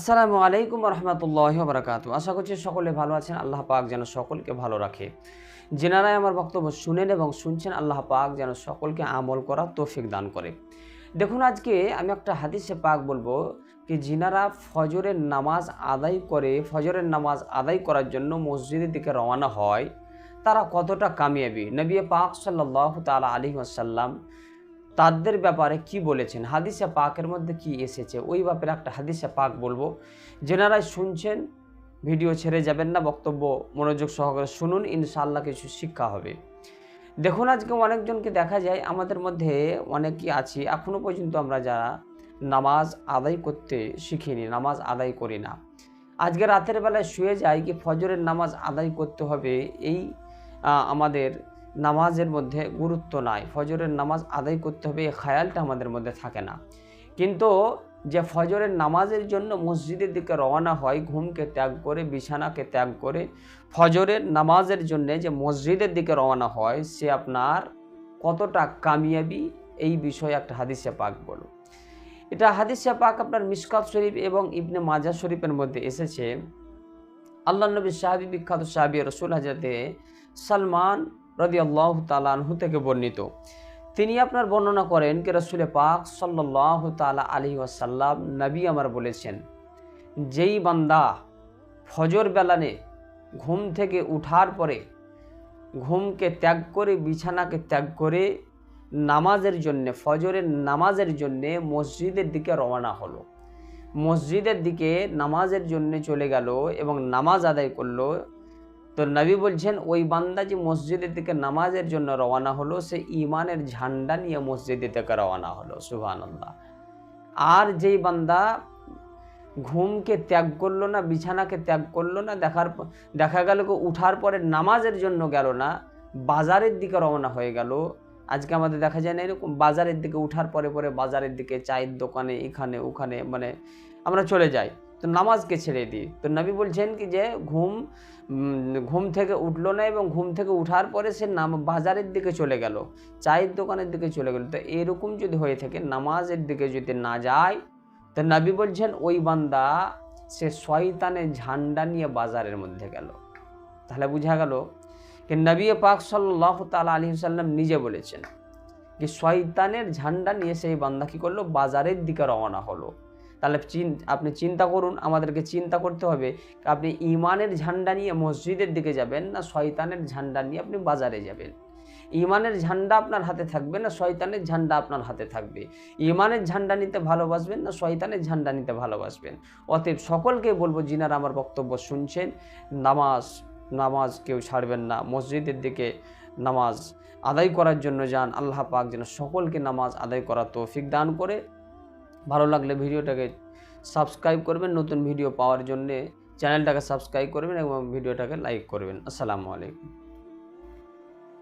আসসালামু আলাইকুম রহমতুল্লাহ বরকাত আশা করছি সকলে ভালো আছেন। আল্লাহ পাক যেন সকলকে ভালো রাখে। যেনারাই আমার বক্তব্য শুনেন এবং শুনছেন, আল্লাহ পাক যেন সকলকে আমল করা তৌফিক দান করে। দেখুন, আজকে আমি একটা হাদিসে পাক বলব কি যিনারা ফজরের নামাজ আদায় করে, ফজরের নামাজ আদায় করার জন্য মসজিদের দিকে রওনা হয়। তারা কতটা কামিয়াবি? নবী পাক সাল্লাহ তালা আলী আসাল্লাম তাদের ব্যাপারে কি বলেছেন? হাদিসা পাকের মধ্যে কি এসেছে? ওই ব্যাপারে একটা হাদিসা পাক বলব। যেনারাই শুনছেন, ভিডিও ছেড়ে যাবেন না, বক্তব্য মনোযোগ সহকারে শুনুন, ইনশাআল্লাহ কিছু শিক্ষা হবে। দেখুন, আজকে অনেকজনকে দেখা যায়, আমাদের মধ্যে অনেকেই আছি। এখনও পর্যন্ত আমরা যারা নামাজ আদায় করতে শিখিনি, নামাজ আদায় করি না। আজকে রাতের বেলায় শুয়ে যাই কি, ফজরের নামাজ আদায় করতে হবে, এই আমাদের নামাজের মধ্যে গুরুত্ব নাই। ফজরের নামাজ আদায় করতে হবে, এই খায়ালটা আমাদের মধ্যে থাকে না। কিন্তু যে ফজরের নামাজের জন্য মসজিদের দিকে রওনা হয়, ঘুমকে ত্যাগ করে, বিছানাকে ত্যাগ করে, ফজরের নামাজের জন্য যে মসজিদের দিকে রওনা হয়, সে আপনার কতটা কামিয়াবি, এই বিষয়ে একটা হাদিসে পাক বলো। এটা হাদিসে পাক আপনার মিসকাত শরীফ এবং ইবনে মাজা শরীফের মধ্যে এসেছে। আল্লাহ নবী সাহাবি বিখ্যাত সাহাবি রসুল হাজাতে সালমান রদি আল্লাহ থেকে বর্ণিত। তিনি আপনার বর্ণনা করেন কি রসুল পাক সাল্লাহ তালা আলী ওয়াসাল্লাম নবী আমার বলেছেন, যেই বান্দা ফজর বেলানে ঘুম থেকে উঠার পরে ঘুমকে ত্যাগ করে, বিছানাকে ত্যাগ করে নামাজের জন্যে, ফজরের নামাজের জন্যে মসজিদের দিকে রওনা হলো। মসজিদের দিকে নামাজের জন্য চলে গেল এবং নামাজ আদায় করল তো নবী বলছেন, ওই বান্দা যে মসজিদের দিকে নামাজের জন্য রওনা হলো, সে ইমানের ঝান্ডা নিয়ে মসজিদের থেকে রওনা হলো। সুবহানাল্লাহ। আর যেই বান্দা ঘুমকে ত্যাগ করল না, বিছানাকে ত্যাগ করল না, দেখার দেখা গেল উঠার পরে নামাজের জন্য গেল না, বাজারের দিকে রওনা হয়ে গেল। আজকে আমাদের দেখা যায় না এরকম, বাজারের দিকে উঠার পরে পরে বাজারের দিকে চায়ের দোকানে এখানে ওখানে মানে আমরা চলে যাই। তো নামাজকে ছেড়ে দিই। তো নবী বলছেন কি যে, ঘুম ঘুম থেকে উঠল না এবং ঘুম থেকে উঠার পরে সে নাম, বাজারের দিকে চলে গেল, চায়ের দোকানের দিকে চলে গেল। তো এরকম যদি হয়ে থাকে, নামাজের দিকে যদি না যায়, তো নবী বলছেন, ওই বান্দা সে শয়তানের ঝান্ডা নিয়ে বাজারের মধ্যে গেল। তাহলে বোঝা গেল কি নবী পাক সাল্লাহ তালা আলী সাল্লাম নিজে বলেছেন, যে শয়তানের ঝান্ডা নিয়ে সেই বান্দা কী করল? বাজারের দিকে রওনা হলো। তাহলে আপনি চিন্তা করুন, আমাদেরকে চিন্তা করতে হবে আপনি ইমানের ঝান্ডা নিয়ে মসজিদের দিকে যাবেন না শয়তানের ঝান্ডা নিয়ে আপনি বাজারে যাবেন? ইমানের ঝান্ডা আপনার হাতে থাকবে না শয়তানের ঝান্ডা আপনার হাতে থাকবে? ইমানের ঝান্ডা নিতে ভালোবাসবেন না শয়তানের ঝান্ডা নিতে ভালোবাসবেন? অতএব সকলকে বলব, যিনারা আমার বক্তব্য শুনছেন, নামাজ নামাজ কেউ ছাড়বেন না, মসজিদের দিকে নামাজ আদায় করার জন্য যান, আল্লাহ পাক যেন সকলকে নামাজ আদায় করার তৌফিক দান করে। ভালো লাগলে ভিডিওটাকে সাবস্ক্রাইব করবেন, নতুন ভিডিও পাওয়ার জন্যে চ্যানেলটাকে সাবস্ক্রাইব করবেন এবং ভিডিওটাকে লাইক করবেন। আসসালামু আলাইকুম।